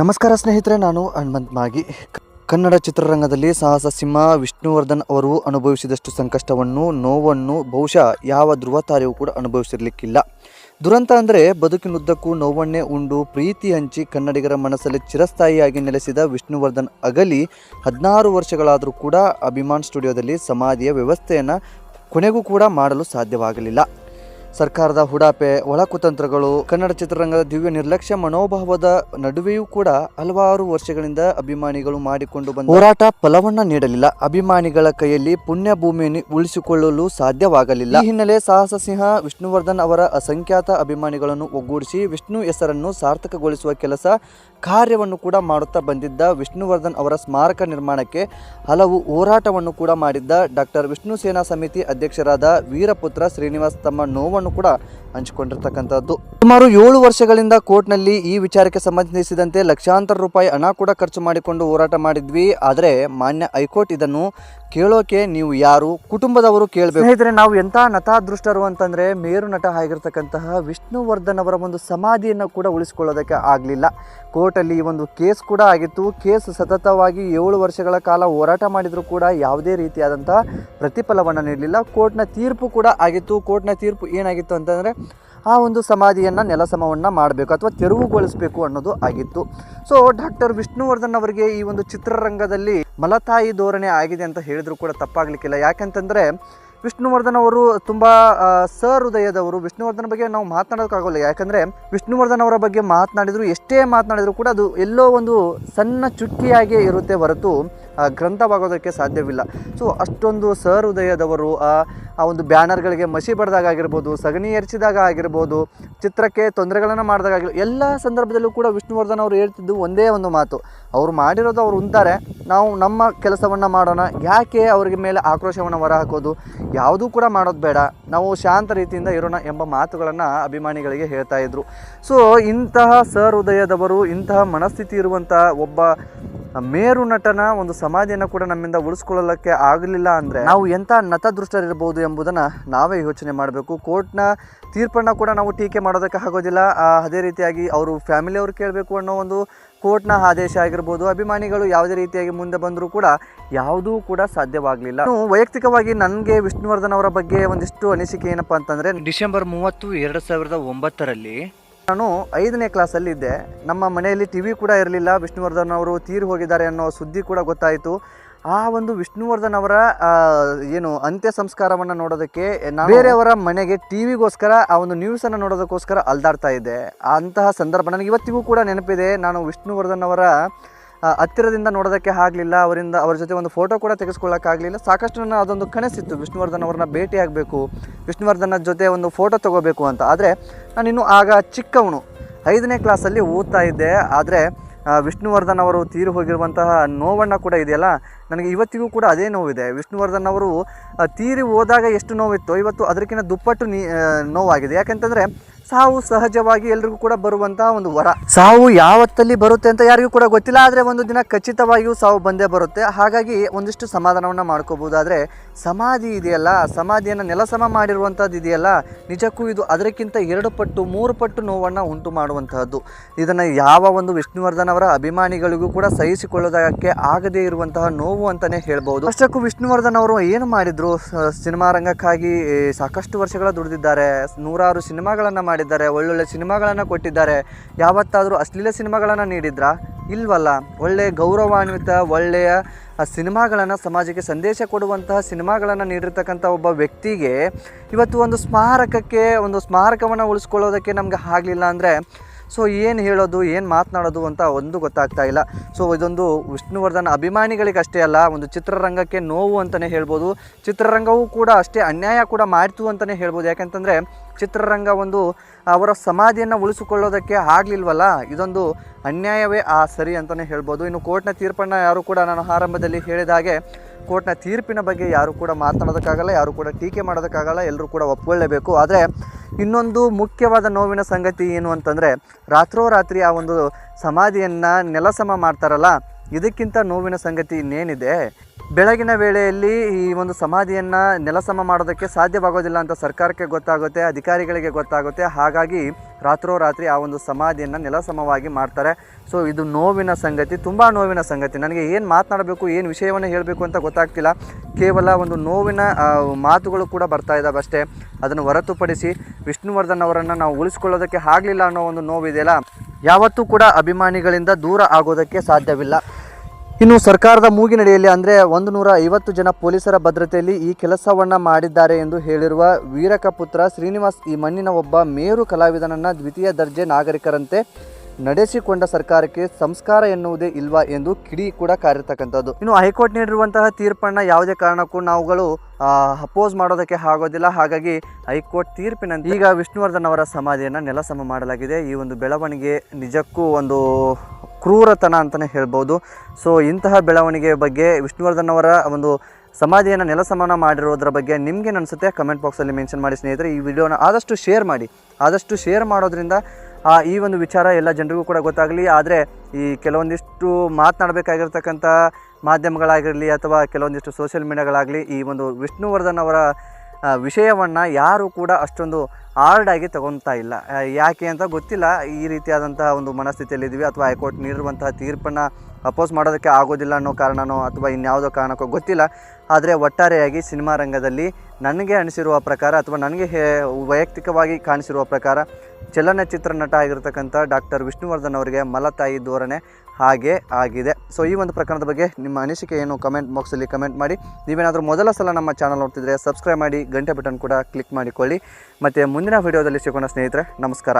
ನಮಸ್ಕಾರ ಸ್ನೇಹಿತರೆ, ನಾನು ಹನುಮಂತ್ ಮಾಗಿ. ಕನ್ನಡ ಚಿತ್ರರಂಗದಲ್ಲಿ ಸಾಹಸ ಸಿಂಹ ವಿಷ್ಣುವರ್ಧನ್ ಅವರು ಅನುಭವಿಸಿದಷ್ಟು ಸಂಕಷ್ಟವನ್ನು, ನೋವನ್ನು, ಬಹುಶಃ ಯಾವ ಧ್ರುವ ತಾರೆಯೂ ಕೂಡ ಅನುಭವಿಸಿರಲಿಕ್ಕಿಲ್ಲ. ದುರಂತ ಅಂದರೆ ಬದುಕಿನುದ್ದಕ್ಕೂ ನೋವನ್ನೇ ಉಂಡು ಪ್ರೀತಿ ಹಂಚಿ ಕನ್ನಡಿಗರ ಮನಸ್ಸಲ್ಲಿ ಚಿರಸ್ಥಾಯಿಯಾಗಿ ನೆಲೆಸಿದ ವಿಷ್ಣುವರ್ಧನ್ ಅಗಲಿ, ಹದಿನಾರು ವರ್ಷಗಳಾದರೂ ಕೂಡ ಅಭಿಮಾನ್ ಸ್ಟುಡಿಯೋದಲ್ಲಿ ಸಮಾಧಿಯ ವ್ಯವಸ್ಥೆಯನ್ನು ಕೊನೆಗೂ ಕೂಡ ಮಾಡಲು ಸಾಧ್ಯವಾಗಲಿಲ್ಲ. ಸರ್ಕಾರದ ಹುಡಾಪೆ ಒಳಕುತಂತ್ರಗಳು ಕನ್ನಡ ಚಿತ್ರರಂಗದ ದಿವ್ಯ ನಿರ್ಲಕ್ಷ್ಯ ಮನೋಭಾವದ ನಡುವೆಯೂ ಕೂಡ ಹಲವಾರು ವರ್ಷಗಳಿಂದ ಅಭಿಮಾನಿಗಳು ಮಾಡಿಕೊಂಡು ಬಂದ ಹೋರಾಟ ಫಲವನ್ನ ನೀಡಲಿಲ್ಲ. ಅಭಿಮಾನಿಗಳ ಕೈಯಲ್ಲಿ ಪುಣ್ಯ ಭೂಮಿಯನ್ನು ಉಳಿಸಿಕೊಳ್ಳಲು ಸಾಧ್ಯವಾಗಲಿಲ್ಲ. ಈ ಹಿನ್ನೆಲೆ ಸಾಹಸ ಸಿಂಹ ವಿಷ್ಣುವರ್ಧನ್ ಅವರ ಅಸಂಖ್ಯಾತ ಅಭಿಮಾನಿಗಳನ್ನು ಒಗ್ಗೂಡಿಸಿ ವಿಷ್ಣು ಹೆಸರನ್ನು ಸಾರ್ಥಕಗೊಳಿಸುವ ಕೆಲಸ ಕಾರ್ಯವನ್ನು ಕೂಡ ಮಾಡುತ್ತಾ ಬಂದಿದ್ದ ವಿಷ್ಣುವರ್ಧನ್ ಅವರ ಸ್ಮಾರಕ ನಿರ್ಮಾಣಕ್ಕೆ ಹಲವು ಹೋರಾಟವನ್ನು ಕೂಡ ಮಾಡಿದ್ದ ಡಾಕ್ಟರ್ ವಿಷ್ಣು ಸೇನಾ ಸಮಿತಿ ಅಧ್ಯಕ್ಷರಾದ ವೀರಪುತ್ರ ಶ್ರೀನಿವಾಸ್ ತಮ್ಮ ನೋವನ್ನು ಕೂಡ ಹಂಚಿಕೊಂಡಿರ್ತಕ್ಕಂಥದ್ದು. ಸುಮಾರು ಏಳು ವರ್ಷಗಳಿಂದ ಕೋರ್ಟ್ನಲ್ಲಿ ಈ ವಿಚಾರಕ್ಕೆ ಸಂಬಂಧಿಸಿದಂತೆ ಲಕ್ಷಾಂತರ ರೂಪಾಯಿ ಹಣ ಕೂಡ ಖರ್ಚು ಮಾಡಿಕೊಂಡು ಹೋರಾಟ ಮಾಡಿದ್ವಿ. ಆದರೆ ಮಾನ್ಯ ಹೈಕೋರ್ಟ್ ಇದನ್ನು ಕೇಳೋಕೆ ನೀವು ಯಾರು? ಕುಟುಂಬದವರು ಕೇಳಬೇಕು. ಸ್ನೇಹಿತರೆ, ನಾವು ಎಂಥ ನಟಾದೃಷ್ಟರು ಅಂತಂದ್ರೆ ಮೇರು ನಟ ಆಗಿರ್ತಕ್ಕಂತಹ ವಿಷ್ಣುವರ್ಧನ್ ಅವರ ಒಂದು ಸಮಾಧಿಯನ್ನು ಕೂಡ ಉಳಿಸಿಕೊಳ್ಳೋದಕ್ಕೆ ಆಗಲಿಲ್ಲ. ಕೋರ್ಟಲ್ಲಿ ಒಂದು ಕೇಸ್ ಕೂಡ ಆಗಿತ್ತು. ಕೇಸ್ ಸತತವಾಗಿ ಏಳು ವರ್ಷಗಳ ಕಾಲ ಹೋರಾಟ ಮಾಡಿದರೂ ಕೂಡ ಯಾವುದೇ ರೀತಿಯಾದಂತಹ ಪ್ರತಿಫಲವನ್ನು ನೀಡಲಿಲ್ಲ. ಕೋರ್ಟ್ನ ತೀರ್ಪು ಕೂಡ ಆಗಿತ್ತು. ಕೋರ್ಟ್ನ ತೀರ್ಪು ಏನಾಗಿತ್ತು ಅಂತಂದರೆ ಆ ಒಂದು ಸಮಾಧಿಯನ್ನು ನೆಲಸಮವನ್ನು ಮಾಡಬೇಕು ಅಥವಾ ತೆರವುಗೊಳಿಸಬೇಕು ಅನ್ನೋದು ಆಗಿತ್ತು. ಸೊ ಡಾಕ್ಟರ್ ವಿಷ್ಣುವರ್ಧನ್ ಅವರಿಗೆ ಈ ಒಂದು ಚಿತ್ರರಂಗದಲ್ಲಿ ಮಲತಾಯಿ ಧೋರಣೆ ಆಗಿದೆ ಅಂತ ಹೇಳಿದ್ರು ಕೂಡ ತಪ್ಪಾಗಲಿಕ್ಕಿಲ್ಲ. ಯಾಕಂತಂದರೆ, ವಿಷ್ಣುವರ್ಧನ್ ಅವರು ತುಂಬ ಸಹೃದಯದವರು. ವಿಷ್ಣುವರ್ಧನ್ ಬಗ್ಗೆ ನಾವು ಮಾತನಾಡೋಕ್ಕಾಗೋಲ್ಲ. ಯಾಕಂದರೆ, ವಿಷ್ಣುವರ್ಧನ್ ಅವರ ಬಗ್ಗೆ ಮಾತನಾಡಿದ್ರು, ಎಷ್ಟೇ ಮಾತನಾಡಿದರೂ ಕೂಡ ಅದು ಎಲ್ಲೋ ಒಂದು ಸಣ್ಣ ಚುಕ್ಕಿಯಾಗಿ ಇರುತ್ತೆ ಹೊರತು ಗ್ರಂಥವಾಗೋದಕ್ಕೆ ಸಾಧ್ಯವಿಲ್ಲ. ಸೊ ಅಷ್ಟೊಂದು ಸಹೃದಯದವರು ಆ ಆ ಒಂದು ಬ್ಯಾನರ್ಗಳಿಗೆ ಮಸಿ ಬಡ್ದಾಗ ಆಗಿರ್ಬೋದು, ಸಗಣಿ ಎರಚಿದಾಗ ಆಗಿರ್ಬೋದು, ಚಿತ್ರಕ್ಕೆ ತೊಂದರೆಗಳನ್ನು ಮಾಡಿದಾಗ ಆಗಿರ್ಬೋದು, ಎಲ್ಲ ಸಂದರ್ಭದಲ್ಲೂ ಕೂಡ ವಿಷ್ಣುವರ್ಧನ್ ಅವರು ಹೇಳ್ತಿದ್ದು ಒಂದೇ ಒಂದು ಮಾತು. ಅವರು ಮಾಡಿರೋದು ಅವರು ಉಂತಾರೆ. ನಾವು ನಮ್ಮ ಕೆಲಸವನ್ನು ಮಾಡೋಣ. ಯಾಕೆ ಅವ್ರಿಗೆ ಮೇಲೆ ಆಕ್ರೋಶವನ್ನು ಹೊರಹಾಕೋದು ಯಾವುದೂ ಕೂಡ ಮಾಡೋದು ಬೇಡ. ನಾವು ಶಾಂತ ರೀತಿಯಿಂದ ಇರೋಣ ಎಂಬ ಮಾತುಗಳನ್ನು ಅಭಿಮಾನಿಗಳಿಗೆ ಹೇಳ್ತಾ ಇದ್ರು. ಸೊ ಇಂತಹ ಸಹೃದಯದವರು ಇಂತಹ ಮನಸ್ಥಿತಿ ಇರುವಂತಹ ಒಬ್ಬ ಮೇರು ನಟನ ಒಂದು ಸಮಾಧಿಯನ್ನು ಕೂಡ ನಮ್ಮಿಂದ ಉಳಿಸ್ಕೊಳ್ಳಲಿಕ್ಕೆ ಆಗಲಿಲ್ಲ ಅಂದರೆ ನಾವು ಎಂಥ ನತದೃಷ್ಟರಿರ್ಬೋದು ಎಂಬುದನ್ನು ನಾವೇ ಯೋಚನೆ ಮಾಡಬೇಕು. ಕೋರ್ಟ್ನ ತೀರ್ಪನ್ನು ಕೂಡ ನಾವು ಟೀಕೆ ಮಾಡೋದಕ್ಕೆ ಆಗೋದಿಲ್ಲ. ಅದೇ ರೀತಿಯಾಗಿ ಅವರು ಫ್ಯಾಮಿಲಿಯವರು ಕೇಳಬೇಕು ಅನ್ನೋ ಒಂದು ಕೋರ್ಟ್ನ ಆದೇಶ ಆಗಿರ್ಬೋದು, ಅಭಿಮಾನಿಗಳು ಯಾವುದೇ ರೀತಿಯಾಗಿ ಮುಂದೆ ಬಂದರೂ ಕೂಡ ಯಾವುದೂ ಕೂಡ ಸಾಧ್ಯವಾಗಲಿಲ್ಲ. ವೈಯಕ್ತಿಕವಾಗಿ ನನಗೆ ವಿಷ್ಣುವರ್ಧನ್ ಅವರ ಬಗ್ಗೆ ಒಂದಿಷ್ಟು ಅನಿಸಿಕೆ ಏನಪ್ಪ ಅಂತಂದರೆ, ಡಿಸೆಂಬರ್ ಮೂವತ್ತು, ಎರಡು ಸಾವಿರದ ಒಂಬತ್ತರಲ್ಲಿ ನಾನು ಐದನೇ ಕ್ಲಾಸಲ್ಲಿದ್ದೆ ನಮ್ಮ ಮನೆಯಲ್ಲಿ ಟಿ ವಿ ಕೂಡ ಇರಲಿಲ್ಲ. ವಿಷ್ಣುವರ್ಧನ್ ಅವರು ತೀರಿ ಹೋಗಿದ್ದಾರೆ ಅನ್ನೋ ಸುದ್ದಿ ಕೂಡ ಗೊತ್ತಾಯಿತು. ಆ ಒಂದು ವಿಷ್ಣುವರ್ಧನ್ ಅವರ ಏನು ಅಂತ್ಯ ಸಂಸ್ಕಾರವನ್ನು ನೋಡೋದಕ್ಕೆ ಬೇರೆಯವರ ಮನೆಗೆ ಟಿವಿಗೋಸ್ಕರ ಆ ಒಂದು ನ್ಯೂಸನ್ನು ನೋಡೋದಕ್ಕೋಸ್ಕರ ಅಲ್ದಾಡ್ತಾ ಇದ್ದೆ. ಅಂತಹ ಸಂದರ್ಭ ನನಗೆ ಇವತ್ತಿಗೂ ಕೂಡ ನೆನಪಿದೆ. ನಾನು ವಿಷ್ಣುವರ್ಧನ್ ಅವರ ಹತ್ತಿರದಿಂದ ನೋಡೋದಕ್ಕೆ ಆಗಲಿಲ್ಲ, ಅವರಿಂದ ಅವರ ಜೊತೆ ಒಂದು ಫೋಟೋ ಕೂಡ ತೆಗೆಸ್ಕೊಳ್ಳೋಕ್ಕಾಗಲಿಲ್ಲ ಸಾಕಷ್ಟು ನನ್ನ ಅದೊಂದು ಕನಸಿತ್ತು. ವಿಷ್ಣುವರ್ಧನ್ ಅವ್ರನ್ನ ಭೇಟಿ ಆಗಬೇಕು, ವಿಷ್ಣುವರ್ಧನ ಜೊತೆ ಒಂದು ಫೋಟೋ ತಗೋಬೇಕು ಅಂತ. ಆದರೆ ನಾನಿನ್ನು ಆಗ ಚಿಕ್ಕವನು. ಐದನೇ ಕ್ಲಾಸಲ್ಲಿ ಓದ್ತಾ ಇದ್ದೆ. ಆದರೆ ವಿಷ್ಣುವರ್ಧನ್ ಅವರು ತೀರಿ ಹೋಗಿರುವಂತಹ ನೋವನ್ನು ಕೂಡ ಇದೆಯಲ್ಲ? ನನಗೆ ಇವತ್ತಿಗೂ ಕೂಡ ಅದೇ ನೋವಿದೆ. ವಿಷ್ಣುವರ್ಧನ್ ಅವರು ತೀರಿ ಹೋದಾಗ ಎಷ್ಟು ನೋವಿತ್ತು, ಇವತ್ತು ಅದಕ್ಕಿಂತ ದುಪ್ಪಟ್ಟು ನೀ ನೋವಾಗಿದೆ. ಯಾಕಂತಂದರೆ ಸಾವು ಸಹಜವಾಗಿ ಎಲ್ರಿಗೂ ಕೂಡ ಬರುವಂತಹ ಒಂದು ವರ. ಸಾವು ಯಾವತ್ತಲ್ಲಿ ಬರುತ್ತೆ ಅಂತ ಯಾರಿಗೂ ಕೂಡ ಗೊತ್ತಿಲ್ಲ, ಆದರೆ ಒಂದು ದಿನ ಖಚಿತವಾಗಿಯೂ ಸಾವು ಬಂದೇ ಬರುತ್ತೆ. ಹಾಗಾಗಿ ಒಂದಿಷ್ಟು ಸಮಾಧಾನವನ್ನು ಮಾಡ್ಕೋಬಹುದಾದ್ರೆ ಸಮಾಧಿ ಇದೆಯಲ್ಲ, ಸಮಾಧಿಯನ್ನು ನೆಲಸಮ ಮಾಡಿರುವಂಥದ್ದು ಇದೆಯಲ್ಲ, ನಿಜಕ್ಕೂ ಇದು ಅದಕ್ಕಿಂತ ಎರಡು ಪಟ್ಟು, ಮೂರು ಪಟ್ಟು ನೋವನ್ನು ಉಂಟು ಮಾಡುವಂತಹದ್ದು. ಇದನ್ನು ಯಾವ ಒಂದು ವಿಷ್ಣುವರ್ಧನ್ ಅವರ ಅಭಿಮಾನಿಗಳಿಗೂ ಕೂಡ ಸಹಿಸಿಕೊಳ್ಳೋದಕ್ಕೆ ಆಗದೇ ಇರುವಂತಹ ನೋವು ಅಂತಾನೆ ಹೇಳ್ಬೋದು ಅಷ್ಟಕ್ಕೂ ವಿಷ್ಣುವರ್ಧನ್ ಅವರು ಏನು ಮಾಡಿದ್ರು? ಸಿನಿಮಾ ರಂಗಕ್ಕಾಗಿ ಸಾಕಷ್ಟು ವರ್ಷಗಳ ದುಡಿದಿದ್ದಾರೆ. ನೂರಾರು ಸಿನಿಮಾಗಳನ್ನು ಮಾಡಿದ್ದಾರೆ, ಒಳ್ಳೊಳ್ಳೆ ಸಿನಿಮಾಗಳನ್ನು ಕೊಟ್ಟಿದ್ದಾರೆ. ಯಾವತ್ತಾದರೂ ಅಶ್ಲೀಲ ಸಿನಿಮಾಗಳನ್ನು ನೀಡಿದ್ರಾ? ಇಲ್ವಲ್ಲ. ಒಳ್ಳೆಯ ಗೌರವಾನ್ವಿತ, ಒಳ್ಳೆಯ ಸಿನಿಮಾಗಳನ್ನು ಸಮಾಜಕ್ಕೆ ಸಂದೇಶ ಕೊಡುವಂತಹ ಸಿನಿಮಾಗಳನ್ನು ನೀಡಿರ್ತಕ್ಕಂಥ ಒಬ್ಬ ವ್ಯಕ್ತಿಗೆ ಇವತ್ತು ಒಂದು ಸ್ಮಾರಕಕ್ಕೆ, ಒಂದು ಸ್ಮಾರಕವನ್ನು ಉಳಿಸ್ಕೊಳ್ಳೋದಕ್ಕೆ ನಮ್ಗೆ ಆಗಲಿಲ್ಲ ಅಂದರೆ ಸೊ ಏನು ಹೇಳೋದು, ಏನು ಮಾತನಾಡೋದು ಅಂತ ಒಂದು ಗೊತ್ತಾಗ್ತಾ ಇಲ್ಲ. ಸೊ ಇದೊಂದು ವಿಷ್ಣುವರ್ಧನ್ ಅಭಿಮಾನಿಗಳಿಗೆ ಅಷ್ಟೇ ಅಲ್ಲ, ಒಂದು ಚಿತ್ರರಂಗಕ್ಕೆ ನೋವು ಅಂತಲೇ ಹೇಳ್ಬೋದು. ಚಿತ್ರರಂಗವೂ ಕೂಡ ಅಷ್ಟೇ ಅನ್ಯಾಯ ಕೂಡ ಮಾಡ್ತು ಅಂತಲೇ ಹೇಳ್ಬೋದು. ಯಾಕಂತಂದರೆ, ಚಿತ್ರರಂಗ ಒಂದು ಅವರ ಸಮಾಧಿಯನ್ನು ಉಳಿಸಿಕೊಳ್ಳೋದಕ್ಕೆ ಆಗಲಿಲ್ವಲ್ಲ? ಇದೊಂದು ಅನ್ಯಾಯವೇ ಆ ಸರಿ ಅಂತಲೇ ಹೇಳ್ಬೋದು. ಇನ್ನು ಕೋರ್ಟ್ನ ತೀರ್ಪನ್ನು ಯಾರು ಕೂಡ ನಾನು ಆರಂಭದಲ್ಲಿ ಹೇಳಿದ ಹಾಗೆ, ಕೋರ್ಟ್ನ ತೀರ್ಪಿನ ಬಗ್ಗೆ ಯಾರು ಕೂಡ ಮಾತನಾಡೋದಕ್ಕಾಗಲ್ಲ, ಯಾರು ಕೂಡ ಟೀಕೆ ಮಾಡೋದಕ್ಕಾಗಲ್ಲ ಎಲ್ಲರೂ ಕೂಡ ಒಪ್ಪಿಕೊಳ್ಳಲೇಬೇಕು ಆದರೆ ಇನ್ನೊಂದು ಮುಖ್ಯವಾದ ನೋವಿನ ಸಂಗತಿ ಏನು ಅಂತಂದರೆ, ರಾತ್ರೋರಾತ್ರಿ ಆ ಒಂದು ಸಮಾಧಿಯನ್ನು ನೆಲಸಮ ಮಾಡ್ತಾರಲ್ಲ, ಇದಕ್ಕಿಂತ ನೋವಿನ ಸಂಗತಿ ಇನ್ನೇನಿದೆ? ಬೆಳಗಿನ ವೇಳೆಯಲ್ಲಿ ಈ ಒಂದು ಸಮಾಧಿಯನ್ನು ನೆಲಸಮ ಮಾಡೋದಕ್ಕೆ ಸಾಧ್ಯವಾಗೋದಿಲ್ಲ ಅಂತ ಸರ್ಕಾರಕ್ಕೆ ಗೊತ್ತಾಗುತ್ತೆ, ಅಧಿಕಾರಿಗಳಿಗೆ ಗೊತ್ತಾಗುತ್ತೆ. ಹಾಗಾಗಿ ರಾತ್ರೋರಾತ್ರಿ ಆ ಒಂದು ಸಮಾಧಿಯನ್ನು ನೆಲಸಮವಾಗಿ ಮಾಡ್ತಾರೆ. ಸೊ ಇದು ನೋವಿನ ಸಂಗತಿ, ತುಂಬ ನೋವಿನ ಸಂಗತಿ. ನನಗೆ ಏನು ಮಾತನಾಡಬೇಕು, ಏನು ವಿಷಯವನ್ನು ಹೇಳಬೇಕು ಅಂತ ಗೊತ್ತಾಗ್ತಿಲ್ಲ. ಕೇವಲ ಒಂದು ನೋವಿನ ಮಾತುಗಳು ಕೂಡ ಬರ್ತಾ ಇದ್ದಾವೆ ಅಷ್ಟೇ. ಅದನ್ನು ಹೊರತುಪಡಿಸಿ ವಿಷ್ಣುವರ್ಧನ್ ಅವರನ್ನು ನಾವು ಉಳಿಸ್ಕೊಳ್ಳೋದಕ್ಕೆ ಆಗಲಿಲ್ಲ ಅನ್ನೋ ಒಂದು ನೋವಿದೆಯಲ್ಲ, ಯಾವತ್ತೂ ಕೂಡ ಅಭಿಮಾನಿಗಳಿಂದ ದೂರ ಆಗೋದಕ್ಕೆ ಸಾಧ್ಯವಿಲ್ಲ. ಇನ್ನು ಸರ್ಕಾರದ ಮೂಗಿನಡಿಯಲ್ಲಿ ಅಂದರೆ ಒಂದು ನೂರ ಐವತ್ತು ಜನ ಪೊಲೀಸರ ಭದ್ರತೆಯಲ್ಲಿ ಈ ಕೆಲಸವನ್ನು ಮಾಡಿದ್ದಾರೆ ಎಂದು ಹೇಳಿರುವ ವೀರಕ ಪುತ್ರ ಶ್ರೀನಿವಾಸ್ ಈ ಮಣ್ಣಿನ ಒಬ್ಬ ಮೇರು ಕಲಾವಿದನನ್ನು ದ್ವಿತೀಯ ದರ್ಜೆ ನಾಗರಿಕರಂತೆ ನಡೆಸಿಕೊಂಡ ಸರ್ಕಾರಕ್ಕೆ ಸಂಸ್ಕಾರ ಎನ್ನುವುದೇ ಇಲ್ವಾ ಎಂದು ಕಿಡಿ ಕೂಡ ಕಾರಿರ್ತಕ್ಕಂಥದ್ದು. ಇನ್ನು ಹೈಕೋರ್ಟ್ ನೀಡಿರುವಂತಹ ತೀರ್ಪನ್ನು ಯಾವುದೇ ಕಾರಣಕ್ಕೂ ನಾವುಗಳು ಅಪೋಸ್ ಮಾಡೋದಕ್ಕೆ ಆಗೋದಿಲ್ಲ. ಹಾಗಾಗಿ ಹೈಕೋರ್ಟ್ ತೀರ್ಪಿನಂತೆ ಈಗ ವಿಷ್ಣುವರ್ಧನ್ ಅವರ ಸಮಾಧಿಯನ್ನು ನೆಲಸಮ ಮಾಡಲಾಗಿದೆ. ಈ ಒಂದು ಬೆಳವಣಿಗೆ ನಿಜಕ್ಕೂ ಒಂದು ಕ್ರೂರತನ ಅಂತಲೇ ಹೇಳ್ಬೋದು. ಸೊ, ಇಂತಹ ಬೆಳವಣಿಗೆ ಬಗ್ಗೆ ವಿಷ್ಣುವರ್ಧನ್ ಅವರ ಒಂದು ಸಮಾಧಿಯನ್ನು ನೆಲಸಮನ ಮಾಡಿರೋದ್ರ ಬಗ್ಗೆ ನಿಮಗೆ ಅನಿಸುತ್ತೆ ಕಮೆಂಟ್ ಬಾಕ್ಸಲ್ಲಿ ಮೆನ್ಷನ್ ಮಾಡಿ ಸ್ನೇಹಿತರೆ. ಈ ವಿಡಿಯೋನ ಆದಷ್ಟು ಶೇರ್ ಮಾಡಿ. ಆದಷ್ಟು ಶೇರ್ ಮಾಡೋದ್ರಿಂದ ಆ, ಈ ಒಂದು ವಿಚಾರ ಎಲ್ಲ ಜನರಿಗೂ ಕೂಡ ಗೊತ್ತಾಗಲಿ. ಆದರೆ ಈ ಕೆಲವೊಂದಿಷ್ಟು ಮಾತನಾಡಬೇಕಾಗಿರ್ತಕ್ಕಂಥ ಮಾಧ್ಯಮಗಳಾಗಿರಲಿ ಅಥವಾ ಕೆಲವೊಂದಿಷ್ಟು ಸೋಷಿಯಲ್ ಮೀಡಿಯಾಗಳಾಗಲಿ ಈ ಒಂದು ವಿಷ್ಣುವರ್ಧನ್ ಅವರ ವಿಷಯವನ್ನು ಯಾರೂ ಕೂಡ ಅಷ್ಟೊಂದು ಹಾರ್ಡಾಗಿ ತಗೊತಾ ಇಲ್ಲ. ಯಾಕೆ ಅಂತ ಗೊತ್ತಿಲ್ಲ. ಈ ರೀತಿಯಾದಂತಹ ಒಂದು ಮನಸ್ಥಿತಿಯಲ್ಲಿದ್ದೀವಿ ಅಥವಾ ಹೈಕೋರ್ಟ್ ನೀಡಿರುವಂತಹ ತೀರ್ಪನ್ನು ಅಪೋಸ್ ಮಾಡೋದಕ್ಕೆ ಆಗೋದಿಲ್ಲ ಅನ್ನೋ ಕಾರಣನೋ ಅಥವಾ ಇನ್ಯಾವುದೋ ಕಾರಣಕ್ಕೋ ಗೊತ್ತಿಲ್ಲ. ಆದರೆ ಒಟ್ಟಾರೆಯಾಗಿ ಸಿನಿಮಾ ರಂಗದಲ್ಲಿ ನನಗೆ ಅನಿಸಿರುವ ಪ್ರಕಾರ ಅಥವಾ ನನಗೆ ಹೇ, ವೈಯಕ್ತಿಕವಾಗಿ ಕಾಣಿಸಿರುವ ಪ್ರಕಾರ ಚಲನಚಿತ್ರ ನಟ ಆಗಿರ್ತಕ್ಕಂಥ ಡಾಕ್ಟರ್ ವಿಷ್ಣುವರ್ಧನ್ ಅವರಿಗೆ ಮಲತಾಯಿ ಧೋರಣೆ ಹಾಗೆ ಆಗಿದೆ. ಸೊ ಈ ಒಂದು ಪ್ರಕರಣದ ಬಗ್ಗೆ ನಿಮ್ಮ ಅನಿಸಿಕೆ ಏನು? ಕಮೆಂಟ್ ಬಾಕ್ಸಲ್ಲಿ ಕಮೆಂಟ್ ಮಾಡಿ. ನೀವೇನಾದರೂ ಮೊದಲ ಸಲ ನಮ್ಮ ಚಾನಲ್ ನೋಡ್ತಿದ್ರೆ ಸಬ್ಸ್ಕ್ರೈಬ್ ಮಾಡಿ, ಗಂಟೆ ಬಟನ್ ಕೂಡ ಕ್ಲಿಕ್ ಮಾಡಿಕೊಳ್ಳಿ. ಮತ್ತು ಮುಂದಿನ ವಿಡಿಯೋದಲ್ಲಿ ಸಿಗೋಣ ಸ್ನೇಹಿತರೆ, ನಮಸ್ಕಾರ.